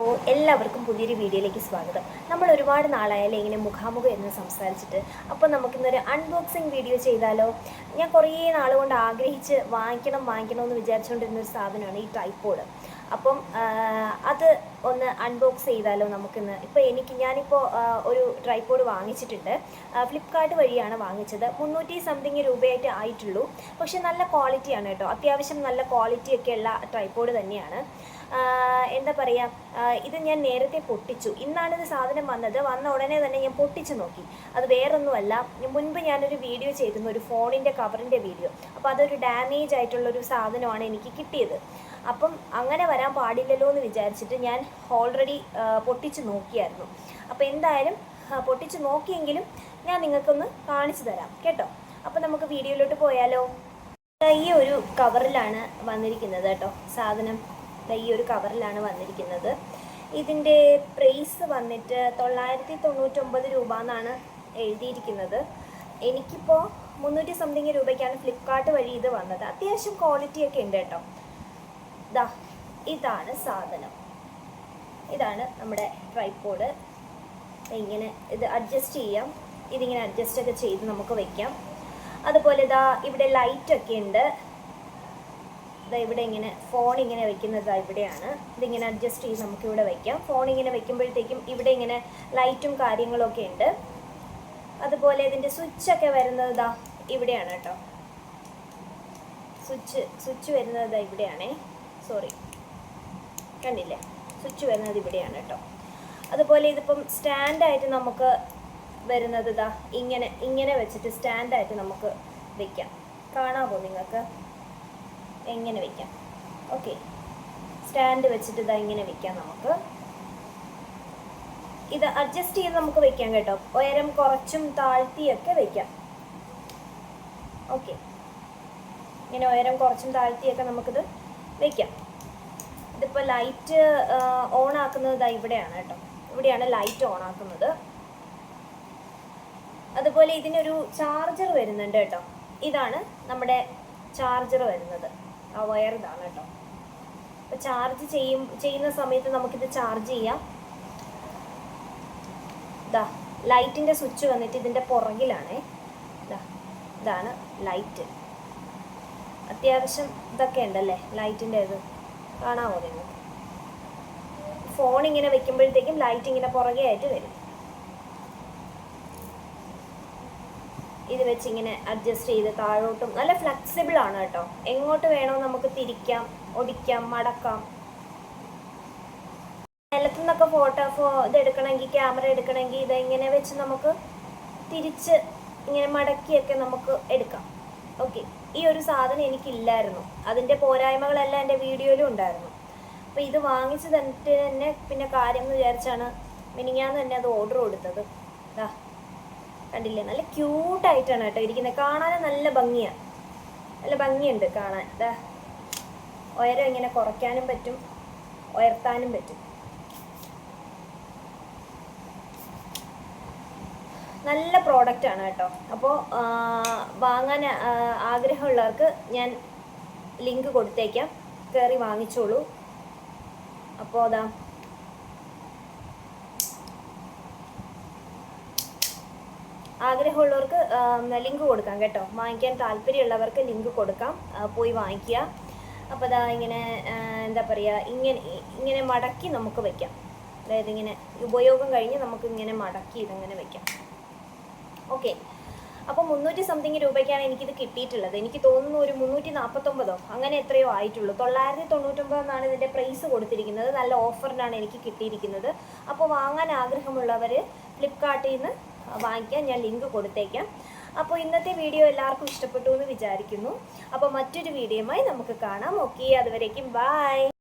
എല്ലാവർക്കും പുതിയൊരു വീഡിയോയിലേക്ക് സ്വാഗതം. നമ്മൾ ഒരുപാട് നാളായാലും ഇങ്ങനെ മുഖാമുഖം എന്ന് സംസാരിച്ചിട്ട് അപ്പോൾ നമുക്കിന്നൊരു അൺബോക്സിങ് വീഡിയോ ചെയ്താലോ? ഞാൻ കുറേ നാൾ കൊണ്ട് ആഗ്രഹിച്ച് വാങ്ങിക്കണം വാങ്ങിക്കണം എന്ന് വിചാരിച്ചുകൊണ്ടിരുന്ന ഒരു സാധനമാണ് ഈ ടൈപ്പോഡ് അപ്പം അത് ഒന്ന് അൺബോക്സ് ചെയ്താലോ നമുക്കിന്ന്. ഇപ്പോൾ എനിക്ക് ഞാനിപ്പോൾ ഒരു ട്രൈപോഡ് വാങ്ങിച്ചിട്ടുണ്ട്. ഫ്ലിപ്കാർട്ട് വഴിയാണ് വാങ്ങിച്ചത്. മുന്നൂറ്റി സംതിങ് രൂപയായിട്ട് ആയിട്ടുള്ളൂ. പക്ഷെ നല്ല ക്വാളിറ്റിയാണ് കേട്ടോ. അത്യാവശ്യം നല്ല ക്വാളിറ്റി ഒക്കെ ഉള്ള ട്രൈപോഡ് തന്നെയാണ്. എന്താ പറയുക ഇത് ഞാൻ നേരത്തെ പൊട്ടിച്ചു. ഇന്നാണ് ഇത് സാധനം വന്നത്. വന്ന ഉടനെ തന്നെ ഞാൻ പൊട്ടിച്ചു നോക്കി. അത് വേറൊന്നുമല്ല. മുൻപ് ഞാനൊരു വീഡിയോ ചെയ്തിരുന്നു. ഒരു ഫോണിന്റെ കവറിന്റെ വീഡിയോ അപ്പോൾ അതൊരു ഡാമേജ് ആയിട്ടുള്ളൊരു സാധനമാണ് എനിക്ക് കിട്ടിയത്. അപ്പം അങ്ങനെ വരാൻ പാടില്ലല്ലോ എന്ന് വിചാരിച്ചിട്ട് ഞാൻ ഓൾറെഡി പൊട്ടിച്ച് നോക്കിയായിരുന്നു. അപ്പോൾ എന്തായാലും പൊട്ടിച്ച് നോക്കിയെങ്കിലും ഞാൻ നിങ്ങൾക്കൊന്ന് കാണിച്ചു തരാം. കേട്ടോ? അപ്പോൾ നമുക്ക് വീഡിയോയിലോട്ട് പോയാലോ? ഈ ഒരു കവറിലാണ് വന്നിരിക്കുന്നത് കേട്ടോ സാധനം. ഈ ഒരു കവറിലാണ് വന്നിരിക്കുന്നത്. ഇതിന്റെ പ്രൈസ് വന്നിട്ട് തൊള്ളായിരത്തി തൊണ്ണൂറ്റൊമ്പത് രൂപ എന്നാണ് എഴുതിയിരിക്കുന്നത്. എനിക്കിപ്പോൾ മുന്നൂറ്റി സംതിങ് രൂപയ്ക്കാണ് ഫ്ലിപ്കാർട്ട് വഴി ഇത് വന്നത്. അത്യാവശ്യം ക്വാളിറ്റിയൊക്കെ ഉണ്ട് കേട്ടോ. ദാ ഇതാണ് സാധനം. ഇതാണ് നമ്മുടെ ട്രൈപ്പോഡ് ഇങ്ങനെ ഇത് അഡ്ജസ്റ്റ് ചെയ്യാം. ഇതിങ്ങനെ അഡ്ജസ്റ്റ് ഒക്കെ ചെയ്ത് നമുക്ക് വെക്കാം. അതുപോലെ ഇതാ ഇവിടെ ലൈറ്റ് ഒക്കെ ഉണ്ട്. ഇതാ ഇവിടെ ഇങ്ങനെ ഫോൺ ഇങ്ങനെ വെക്കുന്നത് ഇവിടെയാണ്. ഇതിങ്ങനെ അഡ്ജസ്റ്റ് ചെയ്ത് നമുക്ക് ഇവിടെ വെക്കാം. ഫോൺ ഇങ്ങനെ വെക്കുമ്പോഴത്തേക്കും ഇവിടെ ഇങ്ങനെ ലൈറ്റും കാര്യങ്ങളൊക്കെ ഉണ്ട്. അതുപോലെ ഇതിന്റെ സ്വിച്ച് ഒക്കെ വരുന്നത് ഇതാ ഇവിടെയാണ് കേട്ടോ. സ്വിച്ച് സ്വിച്ച് വരുന്നത് ഇവിടെയാണേ. സോറി കണ്ടില്ലേ? സ്വിച്ച് വരുന്നത് ഇവിടെയാണ് കേട്ടോ. അതുപോലെ ഇതിപ്പം സ്റ്റാൻഡായിട്ട് നമുക്ക് വരുന്നത് ഇതാ ഇങ്ങനെ ഇങ്ങനെ വെച്ചിട്ട് സ്റ്റാൻഡായിട്ട് നമുക്ക് വെക്കാം. കാണാമോ നിങ്ങൾക്ക്? എങ്ങനെ വെക്കാം? ഓക്കെ. സ്റ്റാൻഡ് വെച്ചിട്ട് ഇതാ ഇങ്ങനെ വെക്കാം നമുക്ക്. ഇത് അഡ്ജസ്റ്റ് ചെയ്ത് നമുക്ക് വെക്കാം കേട്ടോ. ഉയരം കുറച്ചും താഴ്ത്തിയൊക്കെ വെക്കാം. ഓക്കെ. ഇങ്ങനെ ഉയരം കുറച്ചും താഴ്ത്തിയൊക്കെ നമുക്കിത് വെക്കാം. ഇതിപ്പോൾ ലൈറ്റ് ഓൺ ആക്കുന്നത് ദാ ഇവിടെയാണ് കേട്ടോ. ഇവിടെയാണ് ലൈറ്റ് ഓൺ ആക്കുന്നത് അതുപോലെ ഇതിനൊരു ചാർജർ വരുന്നുണ്ട് കേട്ടോ. ഇതാണ് നമ്മുടെ ചാർജർ വരുന്നത്. ആ വയർ ഇതാണ് കേട്ടോ. അപ്പോൾ ചാർജ് ചെയ്യും ചെയ്യുന്ന സമയത്ത് നമുക്കിത് ചാർജ് ചെയ്യാം. ഇതാ ലൈറ്റിന്റെ സ്വിച്ച് വന്നിട്ട് ഇതിന്റെ പുറകിലാണ്. ഇതാ ഇതാണ് ലൈറ്റ് അത്യാവശ്യം ഇതൊക്കെ ഉണ്ടല്ലേ ലൈറ്റിന്റെ ഇത്? കാണാമോ നിങ്ങൾക്ക് ഫോൺ ഇങ്ങനെ വെക്കുമ്പോഴത്തേക്കും ലൈറ്റ് ഇങ്ങനെ പുറകെ ആയിട്ട് വരും. ഇത് വെച്ച് ഇങ്ങനെ അഡ്ജസ്റ്റ് ചെയ്ത് താഴോട്ടും നല്ല ഫ്ലെക്സിബിൾ ആണ് കേട്ടോ. എങ്ങോട്ട് വേണോ നമുക്ക് തിരിക്കാം ഒടിക്കാം മടക്കാം. നിലത്തു നിന്നൊക്കെ ഫോട്ടോ ഫോ ഇത് എടുക്കണമെങ്കിൽ ക്യാമറ എടുക്കണമെങ്കിൽ ഇതെങ്ങനെ വെച്ച് നമുക്ക് തിരിച്ച് ഇങ്ങനെ മടക്കിയൊക്കെ നമുക്ക് എടുക്കാം. ഓക്കെ ഈ ഒരു സാധനം എനിക്കില്ലായിരുന്നു. അതിന്റെ പോരായ്മകളെല്ലാം എന്റെ വീഡിയോയിലും ഉണ്ടായിരുന്നു. അപ്പോൾ ഇത് വാങ്ങിച്ച് തന്നിട്ട് തന്നെ പിന്നെ കാര്യം എന്ന് വിചാരിച്ചാണ് മിനിങ്ങാന്ന് തന്നെ അത് ഓർഡർ കൊടുത്തത്. ദാ കണ്ടില്ലേ? നല്ല ക്യൂട്ടായിട്ടാണ് കേട്ടോ ഇരിക്കുന്നത്. കാണാൻ നല്ല ഭംഗിയാണ് നല്ല ഭംഗിയുണ്ട് കാണാൻ. ദാ ഉയരം ഇങ്ങനെ കുറയ്ക്കാനും പറ്റും ഉയർത്താനും പറ്റും. നല്ല ആണ് കേട്ടോ. അപ്പോൾ വാങ്ങാൻ ആഗ്രഹമുള്ളവർക്ക് ഞാൻ ലിങ്ക് കൊടുത്തേക്കാം. കയറി വാങ്ങിച്ചോളൂ. അപ്പോൾ അതാ ആഗ്രഹമുള്ളവർക്ക് ലിങ്ക് കൊടുക്കാം കേട്ടോ. വാങ്ങിക്കാൻ താല്പര്യമുള്ളവർക്ക് ലിങ്ക് കൊടുക്കാം. പോയി വാങ്ങിക്കുക. അപ്പോൾ അതാ ഇങ്ങനെ എന്താ പറയുക ഇങ്ങനെ ഇങ്ങനെ മടക്കി നമുക്ക് വയ്ക്കാം അതായത് ഇങ്ങനെ ഉപയോഗം കഴിഞ്ഞ് നമുക്ക് ഇങ്ങനെ മടക്കി ഇതിങ്ങനെ വെക്കാം. ഓക്കെ അപ്പോൾ മുന്നൂറ്റി സംതിങ് രൂപയ്ക്കാണ് എനിക്കിത് കിട്ടിയിട്ടുള്ളത്. എനിക്ക് തോന്നുന്നു ഒരു മുന്നൂറ്റി നാൽപ്പത്തൊമ്പതോ അങ്ങനെ എത്രയോ ആയിട്ടുള്ളൂ. തൊള്ളായിരത്തി തൊണ്ണൂറ്റൊമ്പത് എന്നാണ് ഇതിന്റെ പ്രൈസ് കൊടുത്തിരിക്കുന്നത്. നല്ല ഓഫറിനാണ് എനിക്ക് കിട്ടിയിരിക്കുന്നത്. അപ്പോൾ വാങ്ങാൻ ആഗ്രഹമുള്ളവർ ഫ്ലിപ്കാർട്ടിൽ നിന്ന് വാങ്ങിക്കാൻ ഞാൻ ലിങ്ക് കൊടുത്തേക്കാം. അപ്പോൾ ഇന്നത്തെ വീഡിയോ എല്ലാവർക്കും ഇഷ്ടപ്പെട്ടു എന്ന് വിചാരിക്കുന്നു. അപ്പോൾ മറ്റൊരു വീഡിയോയുമായി നമുക്ക് കാണാം. ഓക്കെ അതുവരേക്കും ബായ്